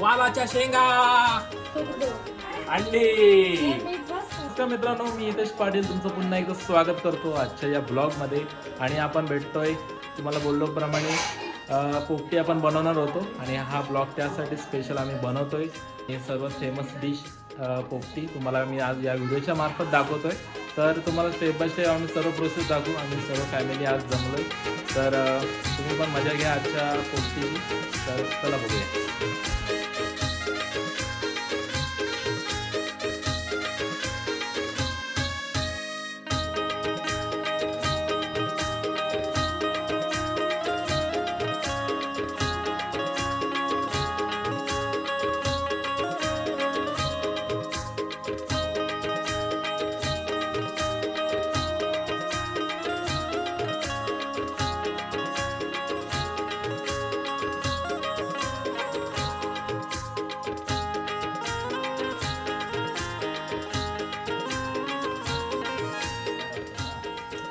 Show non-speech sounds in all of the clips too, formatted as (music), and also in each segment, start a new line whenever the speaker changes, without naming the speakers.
वालाच्या शेंगा. अंडी. नमस्कार मित्रांनो मी हितेश पाटील तुमचं पुन्हा एकदा स्वागत करतो आजच्या या ब्लॉगमध्ये. आणि आपण भेटतोय तुम्हाला बोललो प्रमाणे पोपटी आपण बनवणार होतो. आणि हा ब्लॉग त्यासाठी स्पेशल आम्ही बनवतोय. हे सर्वात फेमस डिश पोपटी तुम्हाला मी आज या व्हिडिओच्या मार्फत दाखवतोय. तर तुम्हाला स्टेप बाय स्टेप आम्ही सर्व प्रोसेस दाखवू. आम्ही सर्व फॅमिली आज जमलो तर तुम्ही पण मजा घ्या आजच्या पोपटीची. तर चला बघूया.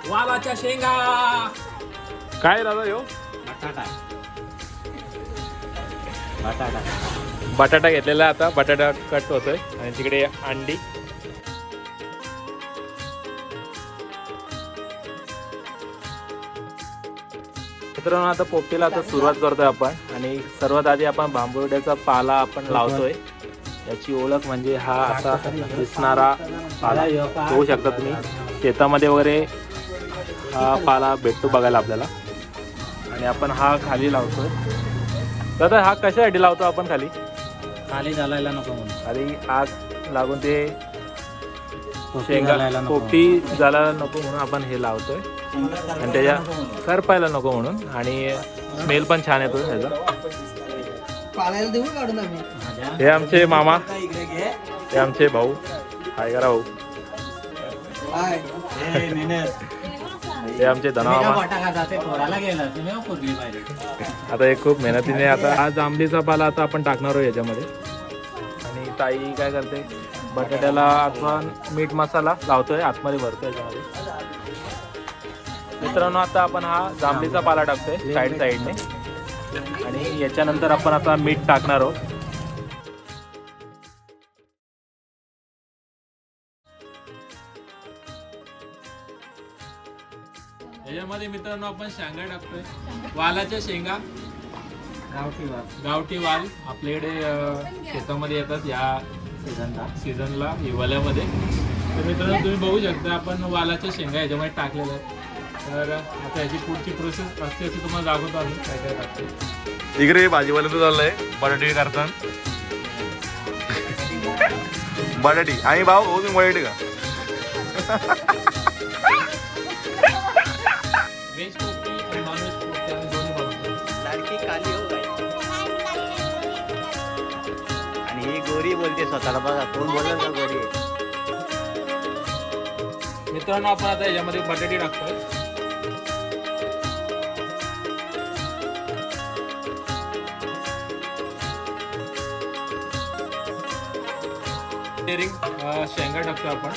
वालाच्या शेंगा. काय दादा यो?
बटाटा. बटाटा.
बटाटा घेतलेला आता. बटाटा कट होतोय. आणि तिकडे अंडी. मित्रांनो आता पोपटीला आता सुरुवात करतोय आपण. आणि सर्वात आधी आपण बांबुर्ड्याचा पाला आपण लावतोय. याची ओळख म्हणजे हा असा दिसणारा पाला. होऊ शकता तुम्ही. शेतामध्ये वगैरे हा पाला भेटतो बघायला आपल्याला. आणि आपण हा खाली लावतोय. दादा हा कशासाठी लावतो आपण खाली?
खाली घालायला नको म्हणून.
आणि आग लागून ते शेंगा
घालायला नको
पोपटी जायला नको म्हणून आपण हे लावतोय. आणि त्याच्या करपायला नको म्हणून. आणि स्मेल पण छान येतो ह्याचा
पाळायला देऊ काढून आम्ही.
माझ्या?
हे आमचे मामा. हे आमचे भाऊ. हाय करा भाऊ.
हाय.
हे
आमचे धना
तुम्ही का
मामा
बटाटा जाते फोडायला गेला. तुम्ही हो
आता हे खूप मेहनतीने आता आज आंबलीचा पाला आता आपण टाकणार आहोत याच्यामध्ये. आणि ताई काय करते? बटाट्याला आपण मीठ मसाला लावतोय आतमध्ये भरतोय याच्यामध्ये. मित्रांनो आता आपण हा जांभळीचा पाला टाकतोय साईड साईडने आणि याच्यानंतर आपण आता मीठ टाकणार आहोत. याच्यामध्ये मित्रांनो आपण शेंगा टाकतोय. वालाच्या शेंगा.
गावठी वाघ
गावठी वाल. आपल्याकडे शेतामध्ये येतात या
सीझनला
सीझनला हिवाळ्यामध्ये तर मित्रांनो तुम्ही बघू शकता आपण वालाच्या शेंगा याच्यामध्ये टाकलेल्या आहेत. तर आता याची पुढची प्रोसेस असते अशी तुम्हाला दाखवतो आम्ही. काय काय टाकतो
इकडे भाजीवाल्याचं चाललंय बटाटे करतात (laughs) बटाटी. आणि भाऊ हो तुम्ही बटाटे का? (laughs)
बोलते स्वतःला बघा कोण का आहे?
मित्रांनो आपण आता याच्यामध्ये बटाटे टाकतोय. शेंगा टाकतो आपण.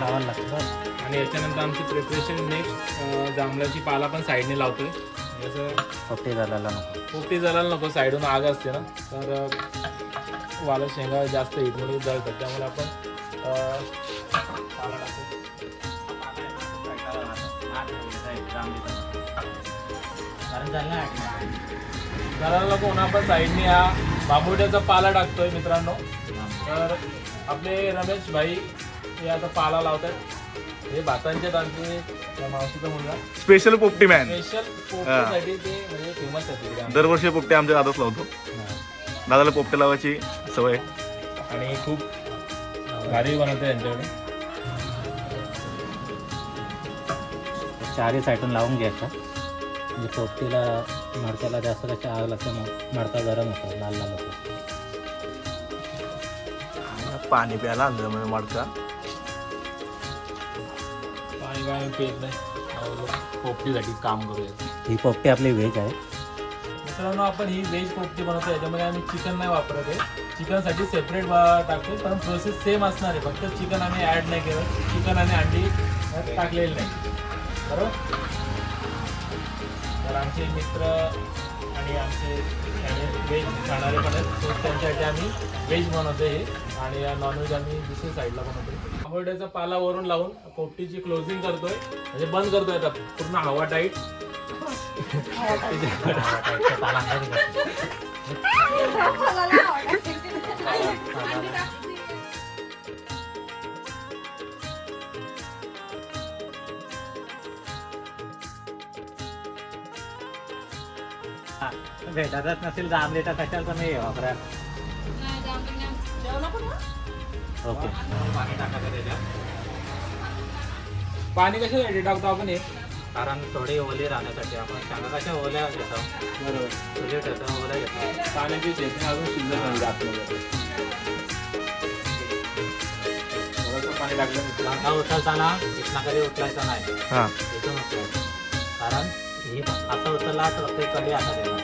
लावायला लागतं
आणि याच्यानंतर आमची प्रिपरेशन नेक्स्ट जांभळाची पाला पण साईडने लावतोय. म्हणजे असं
फोडटी घालायला नको.
पोपटी जळायला नको साईडून आग असते ना. तर वाला शेंगा जास्त हिटमध्ये जळतात त्यामुळे आपण नको म्हणून आपण साईडने हा बांबुट्याचा पाला टाकतोय मित्रांनो. तर आपले रमेश भाई हे आता पाला लावतात हे भातांचे त्या मावशीचा मुलगा.
स्पेशल पोपटी मॅन
स्पेशल पोपटीसाठी ते म्हणजे फेमस आहे तिकडे.
दरवर्षी पोपटे आमच्या दादाच लावतो. दादाला पोपटे लावायची सवय.
आणि खूप भारी बनवते यांच्याकडे
चारही साईडून लावून घ्यायचा म्हणजे पोपटीला मडक्याला जास्त कशी आग लागते मग मडका गरम होतो लाल लाल होतो.
पाणी प्यायला आणलं म्हणजे मडका.
पाणी काय पेत नाही. पोपटीसाठी काम करूया.
ही पोपटी आपली व्हेज आहे.
मित्रांनो आपण ही व्हेज पोपटी बनवतो याच्यामध्ये आम्ही चिकन नाही वापरत आहे. चिकनसाठी सेपरेट टाकतो पण प्रोसेस सेम असणार आहे. फक्त चिकन आम्ही ॲड नाही केलं. चिकन आणि अंडी टाकलेली नाही. बरोबर? तर आमचे मित्र आणि आमचे व्हेज खाणारे पण आहेत. त्यांच्यासाठी आम्ही व्हेज बनवतो हे. आणि नॉनव्हेज आम्ही दुसऱ्या साईडला बनवतो आंबोड्याचा पाला वरून लावून पोपटीची क्लोजिंग करतोय. म्हणजे बंद करतोय आता. पूर्ण हवा टाईट
भेटतच नसेल तर आमलेटा कशाला तर नाही वापरा? ओके. पाणी टाकायचं
कशासाठी टाकतो आपण हे?
कारण थोडी ओली राहण्यासाठी आपण शेंगा कशा ओल्या घेतो?
बरोबर.
ओली ठेवतो ओल्या घेतो.
पाण्याची चेतनी अजून थोडंसं पाणी टाकलं.
कांदा उचलताना कधी उचलायचा नाही.
हा.
इथून उचलायचं कारण ही असा उचलला तर ते कधी आता देणार.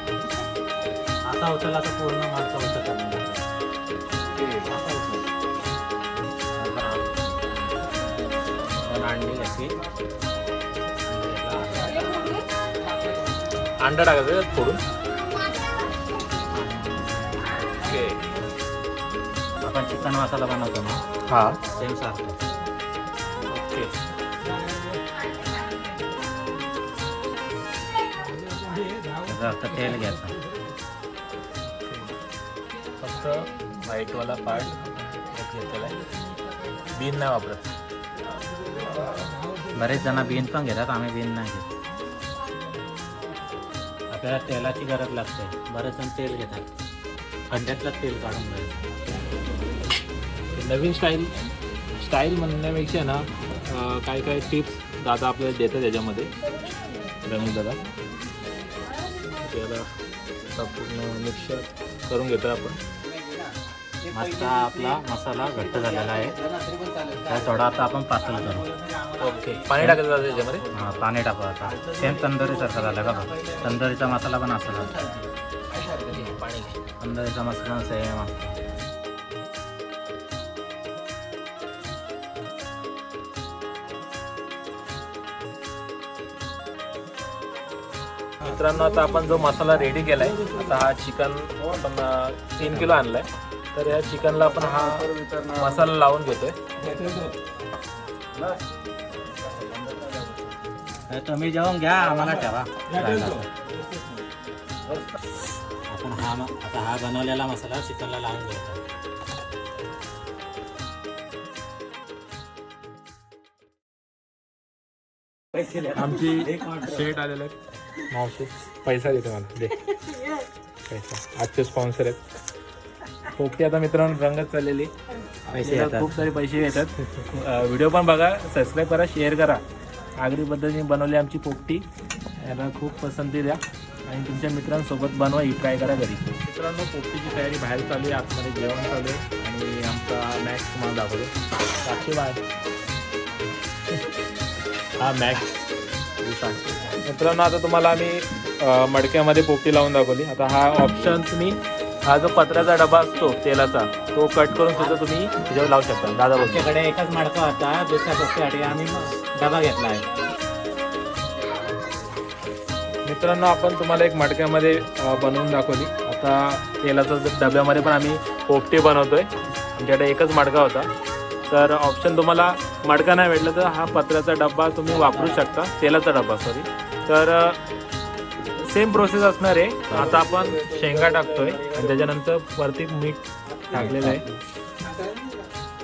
असा उचलला तर पूर्ण माणसं उचलतात. नाही. असा अंडी घ्यायची
अंडा टाकायचं फोडून ओके
आपण चिकन मसाला बनवतो ना
हा
सेम सारखं
ओके
तेल घ्यायचं
फक्त व्हाईटवाला पार्ट घेतलेला आहे बीन नाही वापरत
बरेच जण बिन पण घेतात आम्ही बिन नाही घेत आपल्याला तेलाची गरज लागते. बरेच जण तेल घेतात. खड्ड्यातलं तेल काढून घ्यायचं.
नवीन स्टाईल स्टाईल म्हणण्यापेक्षा ना काही काय काय टिप्स दादा आपल्याला देतात त्याच्यामध्ये रमेश दादा. त्याला पूर्ण मिक्सर करून घेतो आपण.
मस्त आपला मसाला घट्ट झालेला आहे. तर थोडा आता आपण पातळ करू.
ओके. पाणी टाकायचं त्याच्यामध्ये?
हा, पाणी टाकू आता. सेम तंदुरीसारखं झालं का बघ? तंदुरीचा मसाला पण असं झाला
पाणी
तंदुरीचा मसाला सेम असतो
मित्रांनो आता आपण जो मसाला रेडी केलाय आता हा चिकन आपण तीन किलो आणलाय. तर या चिकनला आपण हा मसाला लावून घेतोय.
तुम्ही जेवण घ्या आम्हाला ठेवा. आपण हा आता हा बनवलेला मसाला चिकनला लावून घ्यायचा
आमची शेट आलेले मावशी पैसा देते मला. दे. (laughs) पैसा. आजचे स्पॉन्सर आहेत. पोपटी आता मित्रांनो रंगत चाललेली.
पैसे येतात.
खूप सारे पैसे येतात व्हिडिओ पण बघा सबस्क्राईब करा शेअर करा. आगरी पद्धतीने बनवली आमची पोपटी. याला खूप पसंती द्या. आणि तुमच्या मित्रांसोबत बनवा ही ट्राय करा घरी. मित्रांनो पोपटीची तयारी बाहेर चालू आहे. आतमध्ये जेवण चालू आहे. आणि आमचा मॅक्स तुम्हाला दाखवतो. साक्षी बाय. हा मॅक्स मित्रांनो आता तुम्हाला आम्ही अ, मडक्यामध्ये पोपटी लावून दाखवली. आता हा ऑप्शन तुम्ही हा जो पत्र्याचा डबा असतो तेलाचा तो कट करून सुद्धा तुम्ही त्याच्यावर लावू शकता. दादा बोलतो.
आमच्याकडे एकच मडका होता दुसऱ्या गोष्टीसाठी आम्ही डबा घेतला आहे.
मित्रांनो आपण तुम्हाला एक मडक्यामध्ये अ, बनवून दाखवली. आता तेलाचा जर डब्यामध्ये पण आम्ही पोपटी बनवतोय. आमच्याकडे एकच मडका होता. तर ऑप्शन तुम्हाला मडका नाही भेटला तर हा पत्र्याचा डब्बा तुम्ही वापरू शकता. तेलाचा डब्बा सॉरी तर सेम प्रोसेस असणार आहे. आता आपण शेंगा टाकतोय आणि त्याच्यानंतर वरती मीठ टाकलेलं आहे.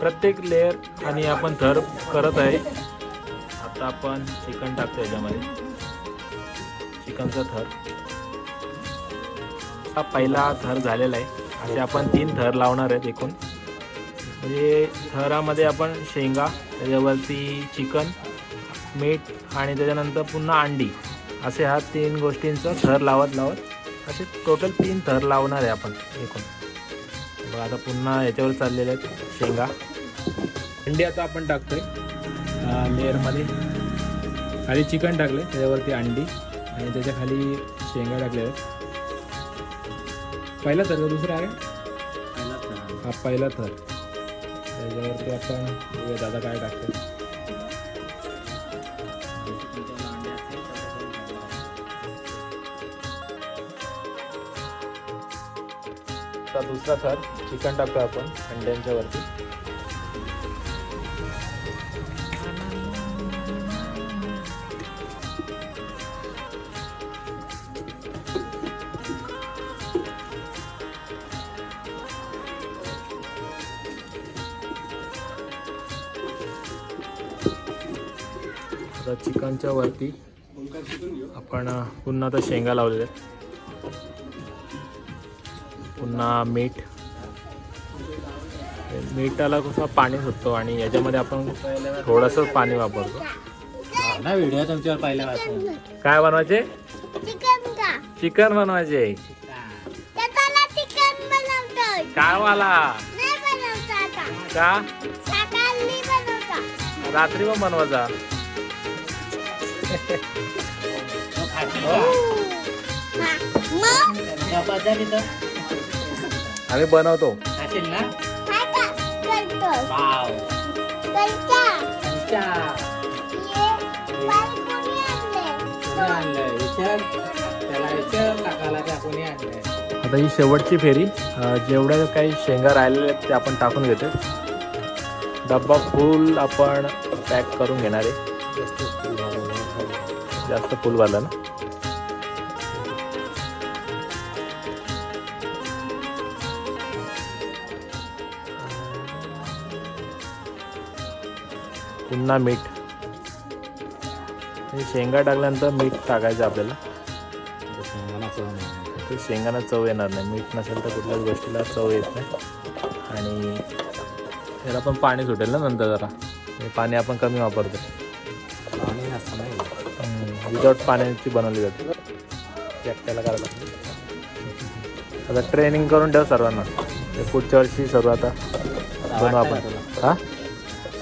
प्रत्येक लेअर आणि आपण थर करत आहे. आता आपण चिकन टाकतो याच्यामध्ये. चिकनचा थर. हा पहिला थर झालेला आहे. असे आपण तीन थर लावणार आहेत एकूण. म्हणजे थरामध्ये आपण शेंगा त्याच्यावरती चिकन मीठ आणि त्याच्यानंतर पुन्हा अंडी. असे ह्या तीन गोष्टींचं थर लावत लावत असे टोटल तीन थर लावणार आहे आपण एकूण. बघा आता पुन्हा याच्यावर चाललेले आहेत शेंगा. अंडी आता आपण टाकतोय. लेअरमध्ये. खाली चिकन टाकले त्याच्यावरती अंडी आणि त्याच्याखाली शेंगा टाकल्या आहेत. पहिला थर का दुसरा आहे. हा पहिला थर. त्याच्यावरती आपण दादा काय टाकतो आता दुसरा थर चिकन टाकतो आपण अंड्यांच्या वरती आता चिकनच्या वरती आपण पुन्हा आता शेंगा लावलेल्या आहेत. पुन्हा मीठ. मीठाला कसं पाणी सुटतो आणि याच्यामध्ये आपण थोडंसं पाणी वापरतो.
हा, ना व्हिडिओ तुमच्यावर पहिल्या वाचून
काय बनवायचे?
चिकन का?
चिकन बनवायचे.
त्याला चिकन बनवतोय
काय वाला
नाही बनवता आता.
का? रात्री पण बनवायचा
चपात्या
आम्ही बनवतो.
खाशील ना?
काय का करतोय
वाव.
करता.
अच्छा
ये बाई कोणी आणले
कोणी आणलंय? विचार. त्याला विचार. काकाला त्या कोणी आणलंय?
आता ही शेवटची फेरी. अं, जेवढ्या काही शेंगा राहिलेल्या आहेत ते आपण टाकून घेतो डब्बा फुल आपण पॅक करून घेणार आहे. जास्त फुल भरला ना? पुन्हा मीठ. शेंगा टाकल्यानंतर मीठ टाकायचं आपल्याला.
शेंगदाणा चव नाही.
ते शेंगांना चव येणार नाही. मीठ नसेल तर कुठल्याच गोष्टीला चव येत नाही. आणि त्याला पण पाणी सुटेल ना नंतर जरा. पाणी आपण कमी वापरतो.
पाणी नसतं नाही.
विदाऊट पाण्याची बनवली जाते. एकट्याला करायला. आता ट्रेनिंग करून ठेव सर्वांना. पुढच्या वर्षी सर्व आता बनवू आपण. हां?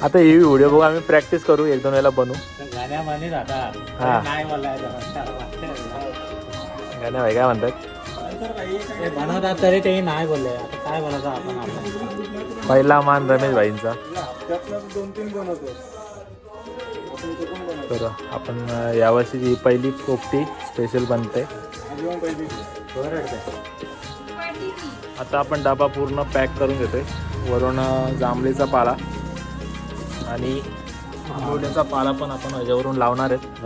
आता ही व्हिडिओ बघू आम्ही प्रॅक्टिस करू एक दोन वेळेला बनवू
जातात
हा.
बोलायचं.
गाण्या भाई काय म्हणतात?
ते बनवतात तरी ते नाही बोलले. आता काय बोलायचं आपण आपण
पहिला मान रमेश भाईंचा. तर आपण अं, यावर्षी ही पहिली पोपटी स्पेशल बनते. आता आपण डबा पूर्ण पॅक करून घेतोय. वरून अं, जांभळीचा पाला. आणि आंबवड्याचा पाला पण आपण ह्याच्यावरून लावणार आहेत.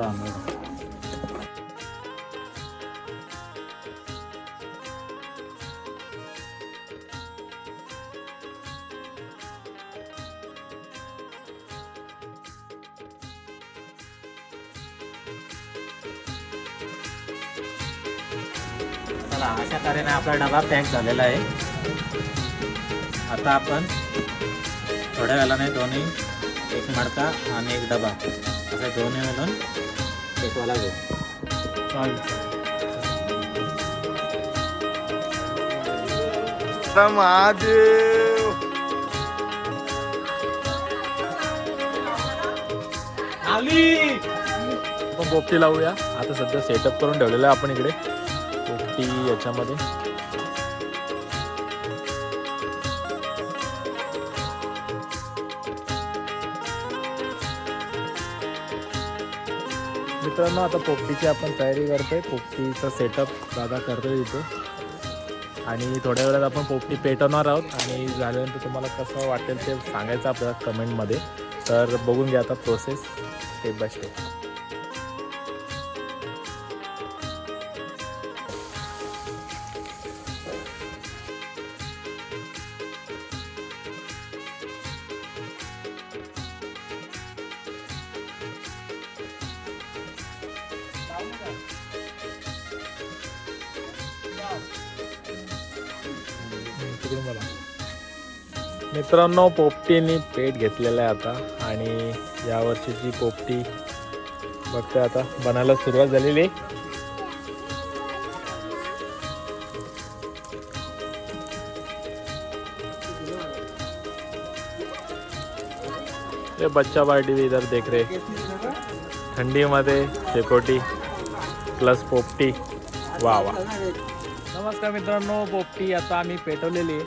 चला अशा तऱ्हेने आपला डबा पॅक झालेला आहे. आता आपण थोड्या वेळाने दोन्ही एक मडका आणि एक डबा. असे दोन्ही मिळून शेकवायला घेऊ.
महादेव
आपण पोपटी लावूया. आता सध्या सेटअप करून ठेवलेलं आहे आपण इकडे. पोपटी याच्यामध्ये. मित्रांनो आता पोपटीची आपण तयारी करतोय. पोपटीचा सेटअप दादा करतोय इथे. आणि थोड्या वेळात आपण पोपटी पेटवणार आहोत. आणि झाल्यानंतर तुम्हाला कसं वाटेल ते सांगायचं आपल्याला कमेंटमध्ये तर बघून घ्या आता प्रोसेस स्टेप बाय स्टेप तिकडून मला मित्रांनो पोपटीने पेट घेतलेला आहे आता आणि यावर्षीची पोपटी बघते आता. बनायला सुरुवात झालेली आहे. ये बच्चा पार्टी भी इधर देख रहे. थंडीमध्ये शेकोटी प्लस पोपटी. वा वा नमस्कार मित्रांनो पोपटी आता आम्ही पेटवलेली आहे.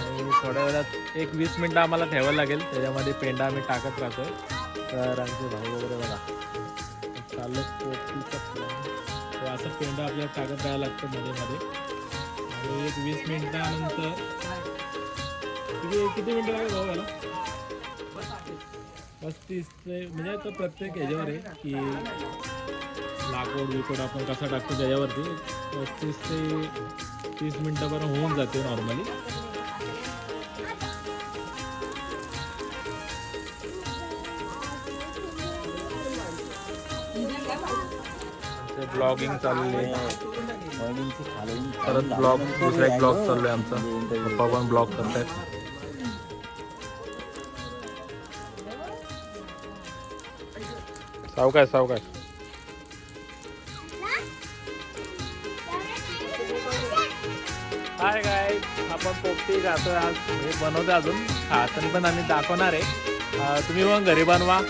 आणि थोड्या वेळात एक वीस मिनटं आम्हाला ठेवावं लागेल. त्याच्यामध्ये पेंडा आम्ही टाकत राहतो तर आमचे भाऊ वगैरे बघा. चाललं पोपटीचा असं पेंडा आपल्याला टाकत राहावं लागतं मध्ये मध्ये आणि एक वीस मिनटानंतर किती किती मिनटं लागेल भाऊ याला? पस्तीस ते म्हणजे आता प्रत्येक ह्याच्यावर आहे की लाकूड विकूड आपण कसा टाकतो त्याच्यावरती. पस्तीस ते तीस मिनटापर्यंत होऊन जाते नॉर्मली ब्लॉगिंग चालू आहे. परत ब्लॉग दुसरा एक ब्लॉग चालू आहे आमचा. पप्पा पण ब्लॉग करतायत. सावकाश सावकाश. आपण पोपटी खातोय आज. हे बनवतो अजून. खाताना पण आम्ही दाखवणार आहे. तुम्ही पण घरी बनवा.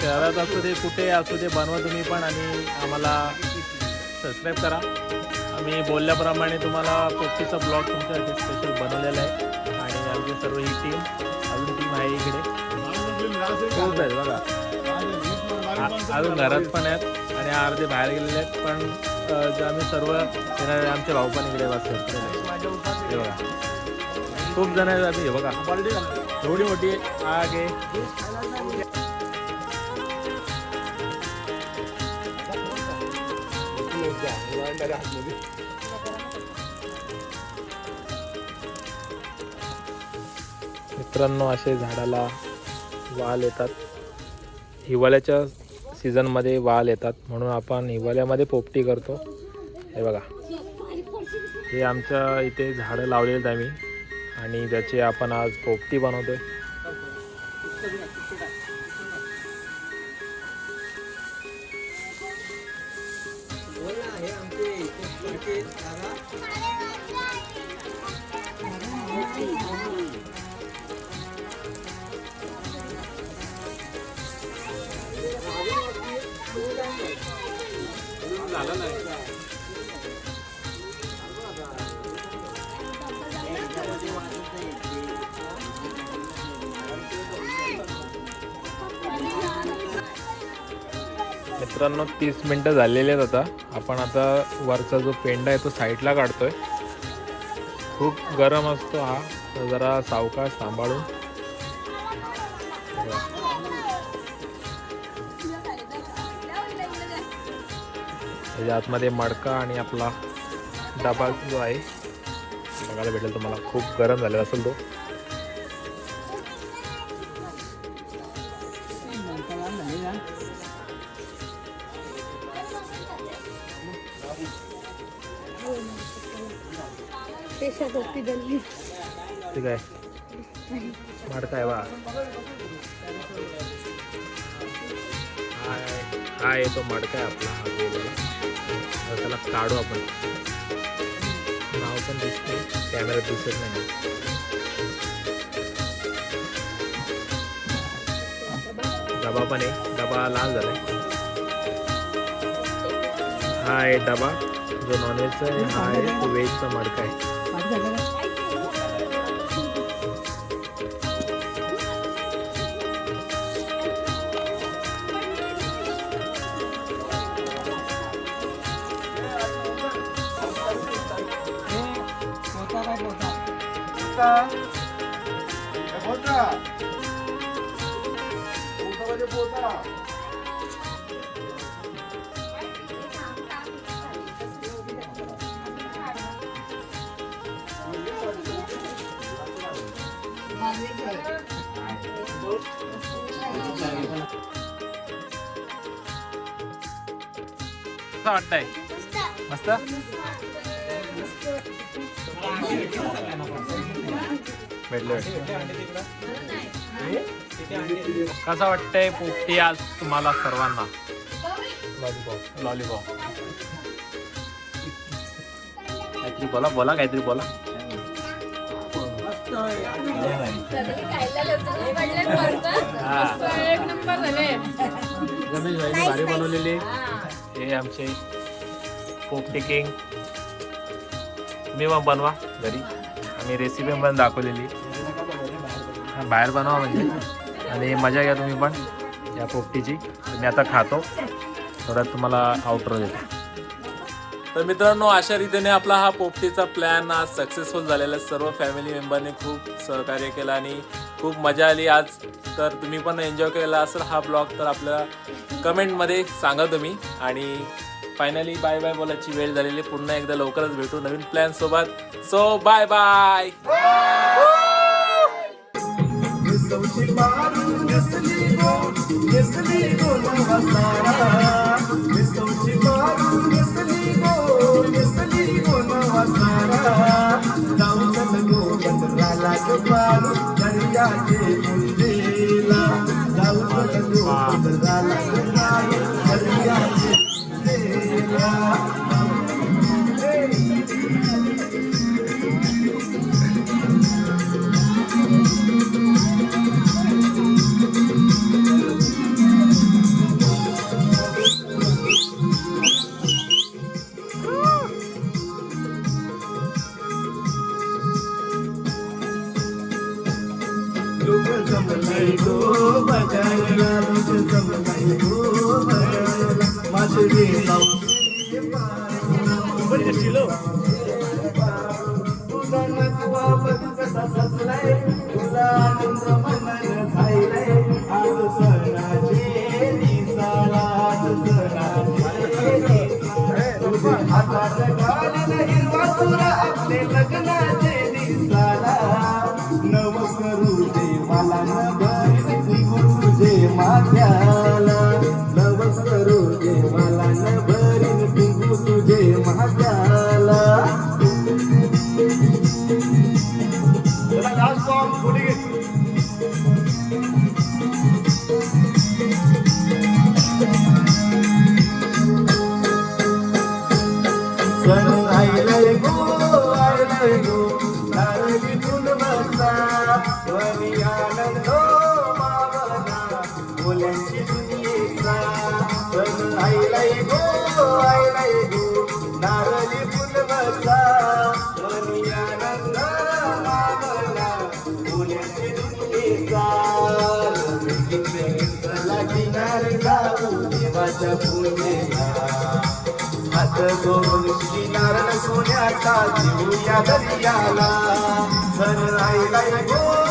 शहरात असू दे कुठे असू दे बनवा तुम्ही पण आणि आम्हाला सबस्क्राईब करा. आम्ही बोलल्याप्रमाणे तुम्हाला पोपटीचा ब्लॉग तुमच्यासाठी स्पेशल बनवलेला आहे. आणि आमची सर्व ही टीम अजून टीम आहे इकडे. खूप आहेत बघा. अजून घरात पण आहेत आणि अर्धे बाहेर गेलेले आहेत. पण जे आम्ही सर्व येणारे आमचे भाऊ पण इकडे वास हे बघा. खूप जण आहेत हे बघा. एवढी मोठी आग आहे मित्रांनो असे झाडाला वाल येतात. हिवाळ्याच्या सीझनमध्ये वाल येतात. म्हणून आपण हिवाळ्यामध्ये पोपटी करतो. हे बघा. हे आमच्या इथे झाडं लावलेली आहेत आम्ही. आणि त्याची आपण आज पोपटी बनवतोय. मित्रांनो तीस मिनटं झालेली आहेत आता. आपण आता वरचा जो पेंडा आहे तो साईडला काढतोय. खूप गरम असतो हा. तर जरा सावकाश सांभाळून. त्याच्या आतमध्ये मडका आणि आपला डबा जो आहे बघायला भेटेल तुम्हाला. खूप गरम झालेला असेल तो. ठीक आहे. मडका आहे बा हा आहे तो आहे आपला तर त्याला काढू आपण. नाव पण दिसते कॅमेरा दिसत नाही. डबा पण आहे. डबा लाल झालाय. हा आहे डबा. जो नॉनव्हेजचा आहे हा आहे तो व्हेजचा मडका आहे પોતા પોતા પોતા कसं वाटतंय. मस्त. भेटले. कसं वाटतंय पोपटी आज तुम्हाला सर्वांना? लॉलीपॉप लॉलीपॉप काहीतरी बोला बोला काहीतरी बोला. हा. रमेश भाईने भारी बनवलेले. हे आमचे पोपटी किंग तुम्ही मग बनवा घरी. आम्ही रेसिपी पण दाखवलेली. बाहेर बनवा म्हणजे. आणि मजा घ्या तुम्ही पण या पोपटीची. मी आता खातो. थोड्यात तुम्हाला आउटर देतो. तर मित्रांनो अशा रीतीने आपला हा पोपटीचा प्लॅन आज सक्सेसफुल झालेला आहे. सर्व फॅमिली मेंबरने खूप सहकार्य केलं आणि खूप मजा आली आज. तर तुम्ही पण एन्जॉय केला असेल हा ब्लॉग तर आपल्या कमेंटमध्ये सांगा तुम्ही. आणि फायनली बाय बाय बोलायची वेळ झालेली आहे. पुन्हा एकदा लवकरच भेटू नवीन प्लॅन सोबत. सो बाय बाय
नमस्करू मुलांची दुनियेचा सण आयलंय गो आयलंय गो नारळी फुल बसा ध्वनी आनंद मावना मुलांची दुनियेचा चला किनारे जाऊ देवाच्या पूजेला हात जोडून किनार सोन्याचा देऊया दर्याला सर राहिला गो